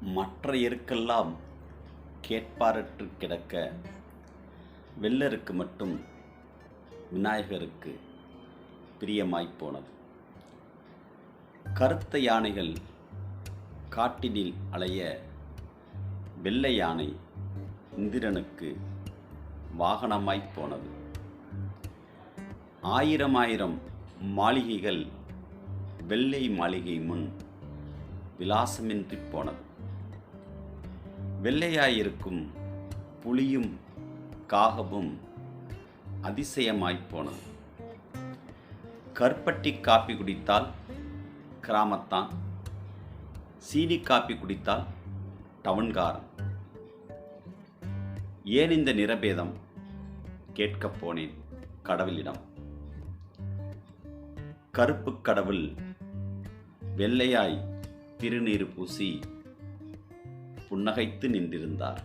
மற்ற எருக்கெல்லாம் கேட்பாரற்று கிடக்க வெள்ளருக்கு மட்டும் விநாயகருக்கு பிரியமாய்ப் போனது. கருத்த யானைகள் காட்டினில் அலைய வெள்ளை யானை இந்திரனுக்கு வாகனமாய்ப் போனது. ஆயிரம் ஆயிரம் மாளிகைகள் வெள்ளை மாளிகை முன் விலாசமின்றி போனது. வெள்ளையாயிருக்கும் புலியும் காகமும் அதிசயமாய்ப் போனது. கற்பட்டி காப்பி குடித்தால் கிராமத்தான் சீனி காப்பி குடித்தால் டவுன்காரன். ஏன் இந்த நிறபேதம் கேட்கப் போனேன் கடவுளிடம். கருப்பு கடவுள் வெள்ளையாய் திருநீறு பூசி புன்னகைத்து நின்றிருந்தார்.